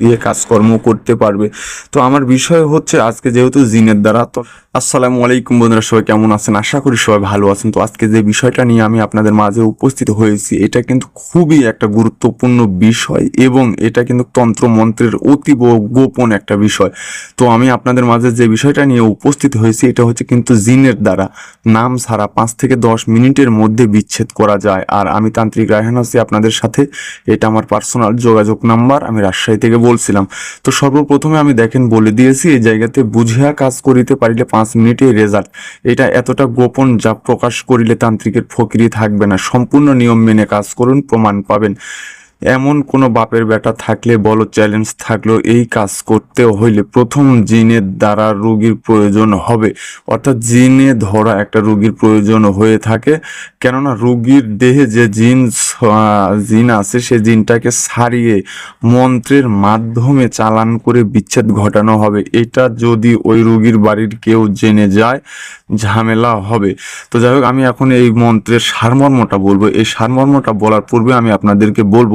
দিয়ে কাজকর্ম করতে পারবে। তো আমার বিষয় হচ্ছে আজকে যেহেতু জিনের দ্বারা, তো আসসালামু আলাইকুম বন্ধুরা, সবাই কেমন আছেন? আশা করি সবাই ভালো আছেন। তো আজকে যে বিষয়টা নিয়ে আমি আপনাদের মাঝে উপস্থিত হয়েছি, এটা কিন্তু খুবই একটা গুরুত্বপূর্ণ বিষয় এবং এটা কিন্তু তন্ত্র মন্ত্রের অতীব গোপন একটা বিষয়। তো আমি আপনাদের মাঝে যে বিষয়টা নিয়ে উপস্থিত হয়েছি, এটা হচ্ছে কিন্তু জিনের দ্বারা। নাম ছাড়া পাঁচ থেকে দশ মিনিটের মধ্যে বিচ্ছেদ করা যায়। আর আমি তান্ত্রিক রায়হান আছি আপনাদের সাথে। এটা আমার পার্সোনাল যোগাযোগ নাম্বার। আমি রাজশাহী থেকে বলছিলাম। তো সর্বপ্রথমে আমি দেখেন বলে দিয়েছি, এই জায়গাতে বুঝিয়া কাজ করিতে পারিলে পাঁচ মিনিটে রেজাল্ট এটা এতটা গোপন যা প্রকাশ করিলে তান্ত্রিকের ফকিরি থাকবে না। সম্পূর্ণ নিয়ম মেনে কাজ করুন, প্রমাণ পাবেন। এমন কোনো বাপের বেটা থাকলে, বলো, চ্যালেঞ্জ থাকল এই কাজ করতে হইলে প্রথম জিনের দ্বারা রোগীর প্রয়োজন হবে। অর্থাৎ জিনে ধরা একটা রোগীর প্রয়োজন হয়ে থাকে। কেননা রোগীর দেহে যে জিন জিন আছে, সে জিনটাকে সারিয়ে মন্ত্রের মাধ্যমে চালান করে বিচ্ছেদ ঘটানো হবে। এটা যদি ওই রোগীর বাড়ির কেউ জেনে যায়, ঝামেলা হবে। তো যাই হোক, আমি এখন এই মন্ত্রের সারমর্মটা বলব। এই সারমর্মটা বলার পূর্বে আমি আপনাদেরকে বলব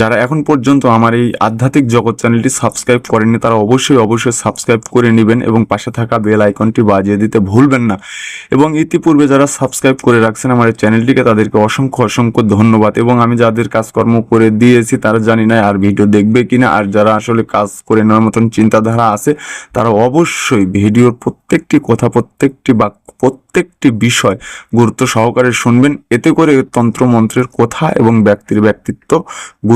যারা এখন পর্যন্ত আমার এই আধ্যাত্মিক জগৎ চ্যানেলটি সাবস্ক্রাইব করেননি, তারা অবশ্যই অবশ্যই সাবস্ক্রাইব করে নেবেন এবং পাশে থাকা বেল আইকনটি বাজিয়ে দিতে ভুলবেন না। এবং ইতিপূর্বে যারা সাবস্ক্রাইব করে রাখছেন আমার এই চ্যানেলটিকে, তাদেরকে অসংখ্য অসংখ্য ধন্যবাদ। এবং আমি যাদের কাজকর্ম করে দিয়েছি, তারা জানি না আর ভিডিও দেখবে কিনা। আর যারা আসলে কাজ করে নেওয়ার মতন চিন্তাধারা আছে, তারা অবশ্যই ভিডিওর প্রত্যেকটি কথা, প্রত্যেকটি বাক্য, প্রত্যেকটি বিষয় গুরুত্ব সহকারে শুনবেন। এতে করে তন্ত্রমন্ত্রের কথা এবং ব্যক্তির ব্যক্তিত্ব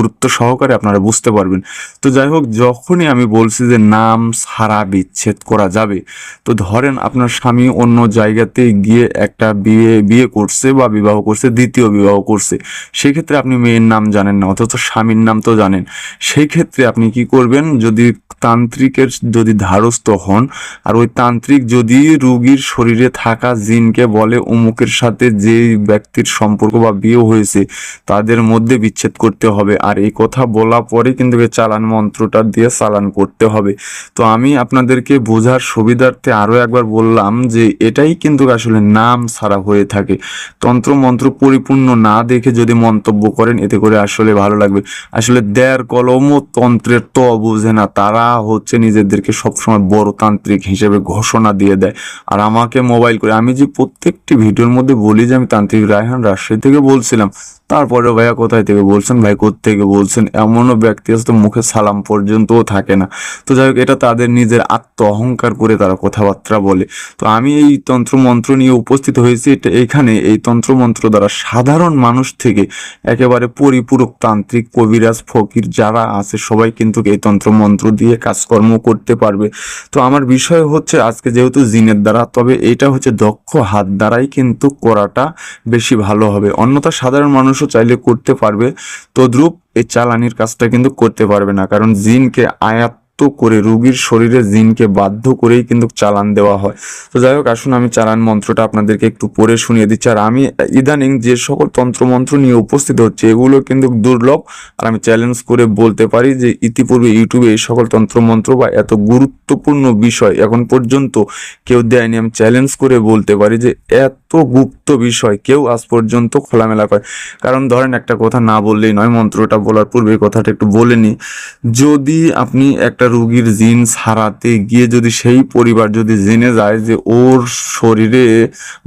গুরুত্ব সহকারে আপনারা বুঝতে পারবেন। তো যাই হোক, যখনই আমি বলছি যে নাম সারা বিচ্ছেদ করা যাবে, তো ধরেন আপনার স্বামী অন্য জায়গাতে গিয়ে একটা বিয়ে বিয়ে করছে বা বিবাহ করছে, দ্বিতীয় বিবাহ করছে, সেক্ষেত্রে আপনি মেয়ের নাম জানেন না, অথচ স্বামীর নাম তো জানেন। সেই ক্ষেত্রে আপনি কি করবেন, যদি তান্ত্রিকের যদি ধারস্থ হন, আর ওই তান্ত্রিক যদি রুগীর শরীরে থাকা জিনকে বলে, অমুকের সাথে যে ব্যক্তির সম্পর্ক বা বিয়ে হয়েছে, তাদের মধ্যে বিচ্ছেদ করতে হবে। আর এই কথা বলা পরে কিন্তু এই চালান মন্ত্রটা দিয়ে চালান করতে হবে। তো আমি আপনাদেরকে বোঝার সুবিধার্থে আরও একবার বললাম যে এটাই কিন্তু আসলে নাম ছাড়া হয়ে থাকে। তন্ত্র মন্ত্র পরিপূর্ণ না দেখে যদি মন্তব্য করেন, এতে করে আসলে ভালো লাগবে। আসলে দেয়ার কলমও তন্ত্রের তো বোঝে না, তারা হচ্ছে নিজেদেরকে সবসময় বড় তান্ত্রিক হিসেবে ঘোষণা দিয়ে দেয়। আর আমাকে মোবাইল করে, আমি যে প্রত্যেকটি ভিডিওর মধ্যে বলি যে আমি তান্ত্রিক রায়হান রাজশাহী থেকে বলছিলাম তারপরে ভাইয়া কোথায় থেকে বলছেন, ভাই থেকে বলছেন, এমনও ব্যক্তি আছে তো মুখে সালাম পর্যন্তও থাকে না। তো যাই হোক, এটা তাদের নিজের আত্ম অহংকার করে তারা কথাবার্তা বলে। তো আমি এই তন্ত্র মন্ত্র নিয়ে উপস্থিত হয়েছি, এটা এখানে এই তন্ত্র মন্ত্র দ্বারা সাধারণ মানুষ থেকে একেবারে পরিপূরক তান্ত্রিক কবিরাজ ফকির যারা আছে, সবাই কিন্তু এই তন্ত্র মন্ত্র দিয়ে কাজকর্ম করতে পারবে। তো আমার বিষয় হচ্ছে, আজকে যেহেতু জিনের দ্বারা, তবে এটা হচ্ছে দক্ষ হাত দ্বারাই কিন্তু করাটা বেশি ভালো হবে। অন্যথা সাধারণ মানুষও চাইলে করতে পারবে। তদ্রূপ এই চালানির কাজটা কিন্তু করতে পারবে না। কারণ জিনকে আয়াত্ত করে রোগীর শরীরে জিনকে বাধ্য করেই কিন্তু চালান দেওয়া হয়। তো যাই হোক, আসুন আমি চালান মন্ত্রটা আপনাদেরকে একটু পড়ে শুনিয়ে দিচ্ছি। আর আমি ইদানিং যে সকল তন্ত্রমন্ত্র নিয়ে উপস্থিত হচ্ছে, এগুলো কিন্তু দুর্লভ। আর আমি চ্যালেঞ্জ করে বলতে পারি যে ইতিপূর্বে ইউটিউবে এই সকল তন্ত্রমন্ত্র বা এত গুরুত্বপূর্ণ বিষয় এখন পর্যন্ত কেউ দেয়নি। আমি চ্যালেঞ্জ করে বলতে পারি যে এত গুপ্ত বিষয় কেউ আজ পর্যন্ত খোলামেলা করে। কারণ ধরেন একটা কথা না বললেই নয়, মন্ত্রটা বলার পূর্বে কথাটা একটু বলে নিই। যদি আপনি একটা রুগীর জিন সারাতে গিয়ে যদি সেই পরিবার যদি জেনে যায় যে ওর শরীরে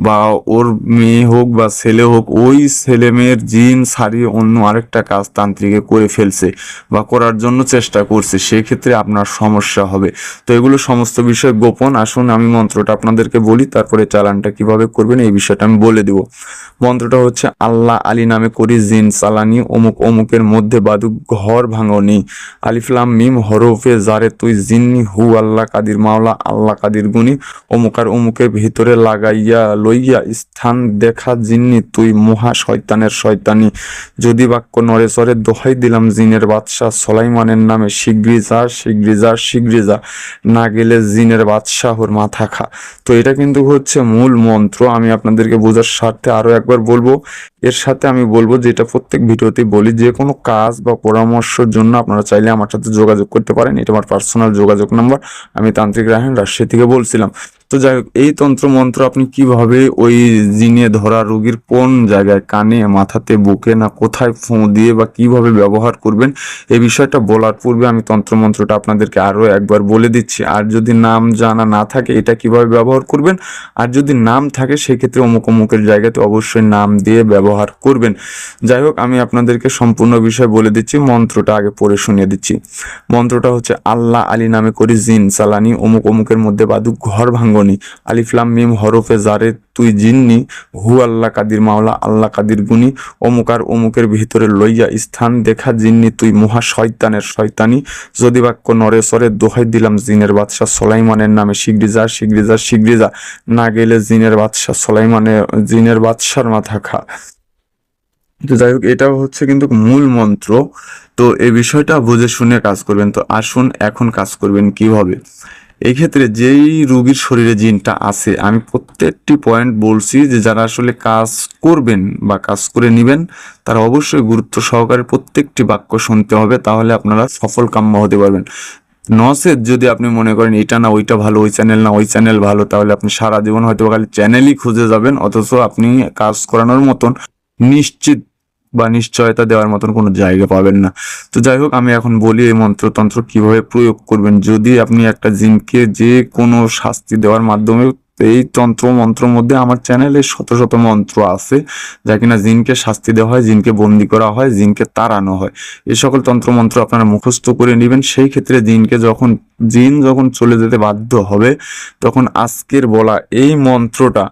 বা ওর মেয়ে হোক বা ছেলে হোক, ওই ছেলে মেয়ের জিন সারিয়ে অন্য আরেকটা কাজ তান্ত্রিকে করে ফেলছে বা করার জন্য চেষ্টা করছে, সেক্ষেত্রে আপনার সমস্যা হবে। তো এগুলো সমস্ত বিষয় গোপন। আসুন, আমি মন্ত্রটা আপনাদেরকে বলি, তারপরে চালানটা কীভাবে করবেন এই বিষয়টা আমি বলে দিব। মন্ত্রটা হচ্ছে, আল্লাহ আলী নামে করি জিন চালানি, অমুক অমুকের মধ্যে বাদুক ঘর ভাঙনি আলিফলাম মিম হরফে জারে তুই জিন্নি হু, আল্লাহ কাদির মাওলা, আল্লাহ কাদির গুনি অমুক আর অমুকের ভিতরে লাগাইয়া লইয়া স্থান দেখা জিন্নি, তুই মহা শয়তানের শয়তানি। যদি বাক্য নড়ে চড়ে দোহাই দিলাম জিনের বাদশাহ, সলাইমানের নামে শিগগিরি যা শিগগিরি যা শিগগিরি যা। না গেলে জিনের বাদশাহর মাথা খা। তো এটা কিন্তু হচ্ছে মূল মন্ত্র। আমি আপনাদেরকে বোঝার স্বার্থে আরও একবার বলব এর সাথে আমি বলব যেটা প্রত্যেক ভিডিওতেই বলি, যে কোনো কাজ বা পরামর্শের জন্য আপনারা চাইলে আমার সাথে যোগাযোগ করতে পারেন। এটা আমার পার্সোনাল যোগাযোগ নাম্বার আমি তান্ত্রিক রাহেন রাজশাহী থেকে বলছিলাম। তো যাই হোক, এই তন্ত্র মন্ত্র আপনি কীভাবে ওই জিনে ধরা রোগীর কোন জায়গায় কানে, মাথাতে, বুকে না কোথায় ফোঁ দিয়ে বা কীভাবে ব্যবহার করবেন, এই বিষয়টা বলার পূর্বে আমি তন্ত্র মন্ত্রটা আপনাদেরকে আরও একবার বলে দিচ্ছি। আর যদি নাম জানা না থাকে, এটা কীভাবে ব্যবহার করবেন? আর যদি নাম থাকে, সেক্ষেত্রে অমুক অমুকের জায়গাতে অবশ্যই নাম দিয়ে ব্যবহার করবেন। যাই হোক, আমি আপনাদেরকে সম্পূর্ণ বিষয় বলে দিচ্ছি, মন্ত্রটা আগে পড়ে শুনিয়ে দিচ্ছি। মন্ত্রটা হচ্ছে, আল্লাহ আলী নামে করি জিন, সালানি, অমুক অমুকের মধ্যে বাদু ঘর ভাঙ্গনি আলিফলাম মিম, হরফে জারে তুই জিন্নি। হু, আল্লাহ কাদির মাওলা, আল্লাহ কাদির গুনি অমুকার অমুকের ভিতরে লইয়া স্থান দেখা জিন্নি, তুই মহা শয়তানের শয়তানি। যদি বাক্য নরে সরে দোহাই দিলাম জিনের বাদশাহ সোলাইমানের নামে শিগরি যা শিগরি যা শিগরি যা। না গেলে জিনের বাদশাহ সোলাইমানের জিনের বাদশার মাথা খা। তো যাই হোক, এটাও হচ্ছে কিন্তু মূল মন্ত্র। তো এই বিষয়টা বুঝে শুনে কাজ করবেন। তো আসুন, এখন কাজ করবেন কীভাবে? এই ক্ষেত্রে যেই রোগীর শরীরে জিনটা আছে, আমি প্রত্যেকটি পয়েন্ট বলছি যে যারা আসলে কাজ করবেন বা কাজ করে নেবেন, তারা অবশ্যই গুরুত্ব সহকারে প্রত্যেকটি বাক্য শুনতে হবে, তাহলে আপনারা সফল কাম্য হতে পারবেন। নসেদ যদি আপনি মনে করেন এটা না, ওইটা ভালো, ওই চ্যানেল না, ওই চ্যানেল ভালো, তাহলে আপনি সারা জীবন হয়তো খালি চ্যানেলই খুঁজে যাবেন, অথচ আপনি কাজ করানোর মতন নিশ্চিত বা নিশ্চয়তা দেওয়ার মতন কোনো জায়গা পাবেন না। তো যাই হোক, আমি এখন বলি এই মন্ত্রতন্ত্র কীভাবে প্রয়োগ করবেন। যদি আপনি একটা জিনকে যে কোনো শাস্তি দেওয়ার মাধ্যমে এই তন্ত্র মন্ত্র মধ্যে, আমার চ্যানেলে শত শত মন্ত্র আছে, যা কিনা জিনকে শাস্তি দেওয়া হয়, জিনকে বন্দি করা হয়, জিনকে তাড়ানো হয়। এই সকল তন্ত্র মন্ত্র আপনারা মুখস্থ করে নেবেন। সেই ক্ষেত্রে জিনকে যখন, জিন যখন চলে যেতে বাধ্য হবে, তখন আজকের বলা এই মন্ত্রটা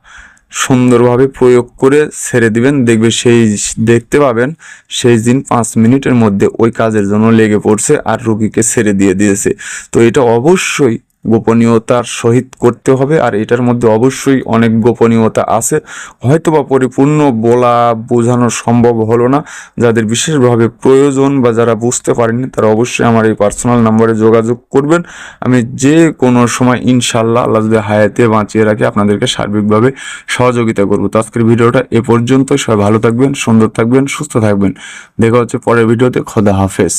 সুন্দরভাবে প্রয়োগ করে ছেড়ে দিবেন। দেখবে সেই দেখতে পাবেন, সেই দিন পাঁচ মিনিটের মধ্যে ওই কাজের জন্য লেগে পড়ছে আর রুগীকে ছেড়ে দিয়ে দিয়েছে। তো এটা অবশ্যই গোপনীয়তার সহিত করতে হবে, আর এটার মধ্যে অবশ্যই অনেক গোপনীয়তা আছে। হয়তোবা পরিপূর্ণ বলা বোঝানো সম্ভব হলো না। যাদের বিশেষভাবে প্রয়োজন বা যারা বুঝতে পারেনি তারা অবশ্যই আমার এই পার্সোনাল নাম্বারে যোগাযোগ করবেন। আমি যে কোনো সময় ইনশাল্লাহ আল্লাহ যদি হায়াতে বাঁচিয়ে রাখি, আপনাদেরকে সার্বিকভাবে সহযোগিতা করব। তো আজকের ভিডিওটা এ পর্যন্ত সবাই ভালো থাকবেন, সুন্দর থাকবেন, সুস্থ থাকবেন। দেখা হচ্ছে পরের ভিডিওতে। খোদা হাফেজ।